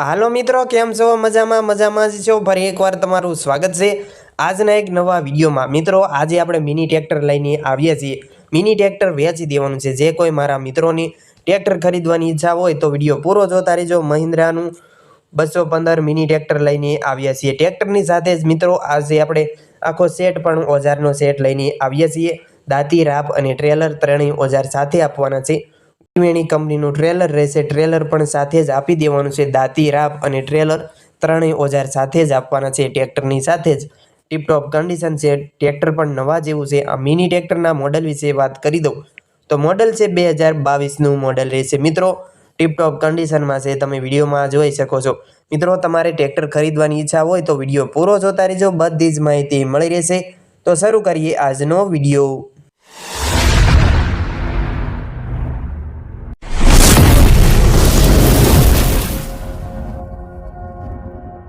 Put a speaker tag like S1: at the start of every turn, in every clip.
S1: હાલો મિત્રો, કેમ છો? મજામાં મજામાં જ છો? ફરી એકવાર તમારું સ્વાગત છે. આજના એક નવા વિડીયોમાં મિત્રો, આજે આપણે મિની ટ્રેક્ટર લઈને આવ્યા છીએ. મિની ટ્રેક્ટર વેચી દેવાનું છે. જે કોઈ મારા મિત્રોની ટ્રેક્ટર ખરીદવાની ઈચ્છા હોય તો વીડિયો પૂરો જોતા રહેજો. મહિન્દ્રાનું બસો પંદર મિની ટ્રેક્ટર લઈને આવ્યા છીએ. ટ્રેક્ટરની સાથે જ મિત્રો, આજે આપણે આખો સેટ પણ ઓજારનો સેટ લઈને આવ્યા છીએ. દાંતી, રાપ અને ટ્રેલર ત્રણેય ઓજાર સાથે આપવાના છે. ત્રિવેણી કંપનીનું ટ્રેલર રહેશે. ટ્રેલર પણ સાથે જ આપી દેવાનું છે. દાંતી રાપ અને ટ્રેલર ત્રણેય ઓજાર સાથે જ આપવાના છે. ટ્રેક્ટરની સાથે જ ટીપટોપ કન્ડિશન છે. ટ્રેક્ટર પણ નવા જેવું છે. આ મિની ટ્રેક્ટરના મોડલ વિશે વાત કરી દઉં. તો મોડલ છે બે હજાર બાવીસનું મોડલ રહેશે. મિત્રો, ટીપટોપ કન્ડિશનમાં છે. તમે વિડીયોમાં જોઈ શકો છો. મિત્રો, તમારે ટ્રેક્ટર ખરીદવાની ઈચ્છા હોય તો વીડિયો પૂરો જોતા રહેજો. બધી જ માહિતી મળી રહેશે. તો શરૂ કરીએ આજનો વીડિયો.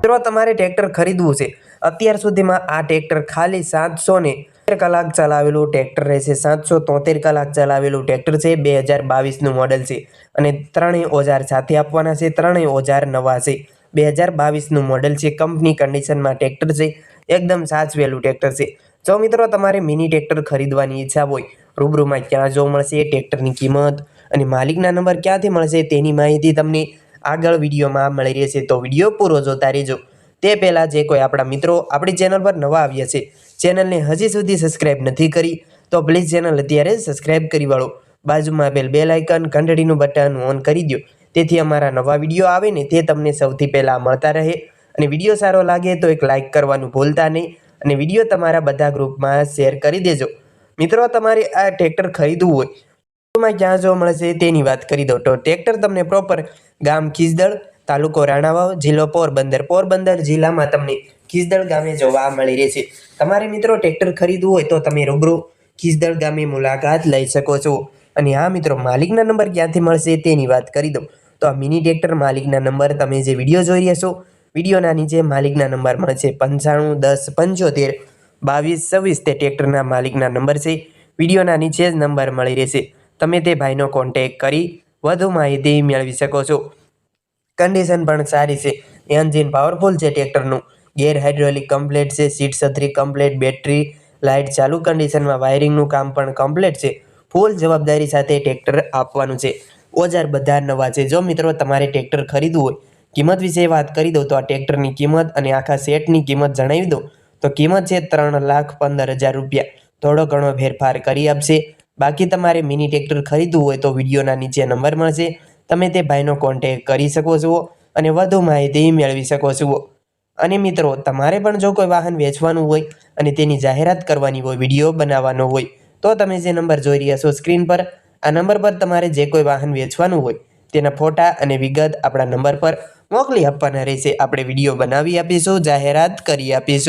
S1: મિત્રો, તમારે ટ્રેક્ટર ખરીદવું છે. અત્યાર સુધીમાં આ ટ્રેક્ટર ખાલી સાતસો ને કલાક ચલાવેલું ટ્રેક્ટર રહેશે. સાતસો તોતેર કલાક ચલાવેલું ટ્રેક્ટર છે. બે હજાર બાવીસનું મોડલ છે. અને ત્રણેય ઓજાર સાથે આપવાના છે. ત્રણેય ઓજાર નવા છે. બે હજાર બાવીસનું મોડલ છે. કંપની કન્ડિશનમાં ટ્રેક્ટર છે. એકદમ સાચવેલું ટ્રેક્ટર છે. જો મિત્રો, તમારે મિની ટ્રેક્ટર ખરીદવાની ઈચ્છા હોય, રૂબરૂમાં ક્યાં જોવા મળશે ટ્રેક્ટરની કિંમત અને માલિકના નંબર ક્યાંથી મળશે તેની માહિતી તમને આગળ વિડીયોમાં મળી રહેશે તો વીડિયો પૂરો જોતા રહેજો. તે પહેલાં જે કોઈ આપણા મિત્રો આપણી ચેનલ પર નવા આવ્યા છે, ચેનલને હજી સુધી સબસ્ક્રાઇબ નથી કરી, તો પ્લીઝ ચેનલ અત્યારે સબસ્ક્રાઇબ કરી વાળો. બાજુમાં આપેલ બેલ આઇકન, ઘંટડીનું બટન ઓન કરી દો તેથી અમારા નવા વીડિયો આવે ને તે તમને સૌથી પહેલાં મળતા રહે. અને વીડિયો સારો લાગે તો એક લાઇક કરવાનું ભૂલતા નહીં. અને વીડિયો તમારા બધા ગ્રુપમાં શેર કરી દેજો. મિત્રો, તમારે આ ટ્રેક્ટર ખરીદવું હોય માં ક્યાં જોવા મળશે તેની વાત કરી દો તો ટ્રેક્ટર તમને પ્રોપર ગામ ખીસદળ તાલુકો રાણાવાવ, જિલ્લો પોરબંદર. પોરબંદર જિલ્લામાં તમને ખીસદળ ગામે જોવા મળી રહેશે. તમારે મિત્રો ટ્રેક્ટર ખરીદવું હોય તો તમે રૂબરૂ ખીસદળ ગામે મુલાકાત લઈ શકો છો. અને હા મિત્રો, માલિકના નંબર ક્યાંથી મળશે તેની વાત કરી દઉં. તો આ મિની ટ્રેક્ટર માલિકના નંબર તમે જે વીડિયો જોઈ રહ્યા છો, વિડીયોના નીચે માલિકના નંબર મળશે પંચાણું, દસ, પંચોતેર, બાવીસ, છવ્વીસ તે ટ્રેક્ટરના માલિકના નંબર છે. વિડીયોના નીચે જ નંબર મળી રહેશે. તમે તે ભાઈનો કોન્ટેક કરી વધુ માહિતી મેળવી શકો છો. કન્ડિશન પણ સારી છે. એન્જિન પાવરફુલ છે ટ્રેક્ટરનું. ગેર હાઇડ્રોલિક કમ્પ્લેટ છે. સીટ છત્રી કમ્પ્લેટ બેટરી લાઇટ ચાલુ કન્ડિશનમાં વાયરિંગનું કામ પણ કમ્પ્લેટ છે. ફૂલ જવાબદારી સાથે ટ્રેક્ટર આપવાનું છે. ઓજાર બધા નવા છે. જો મિત્રો તમારે ટ્રેક્ટર ખરીદવું હોય, કિંમત વિશે વાત કરી દઉં તો આ ટ્રેક્ટરની કિંમત અને આખા સેટની કિંમત જણાવી દઉં તો કિંમત છે ત્રણ લાખ પંદર હજાર રૂપિયા. થોડો ઘણો ફેરફાર કરી આપશે. બાકી તમારે મિની ટ્રેક્ટર ખરીદવું હોય તો વિડીયોના નીચે નંબર મળશે. તમે તે ભાઈનો કોન્ટેક કરી શકો છો અને વધુ માહિતી મેળવી શકો છો. અને મિત્રો, તમારે પણ જો કોઈ વાહન વેચવાનું હોય અને તેની જાહેરાત કરવાની હોય, વીડિયો બનાવવાનો હોય, તો તમે જે નંબર જોઈ રહ્યા છો સ્ક્રીન પર, આ નંબર પર તમારે જે કોઈ વાહન વેચવાનું હોય, તેના ફોટા અને વિગત આપણા નંબર પર મોકલી આપવાના રહેશે. આપણે વીડિયો બનાવી આપીશું, જાહેરાત કરી આપીશું.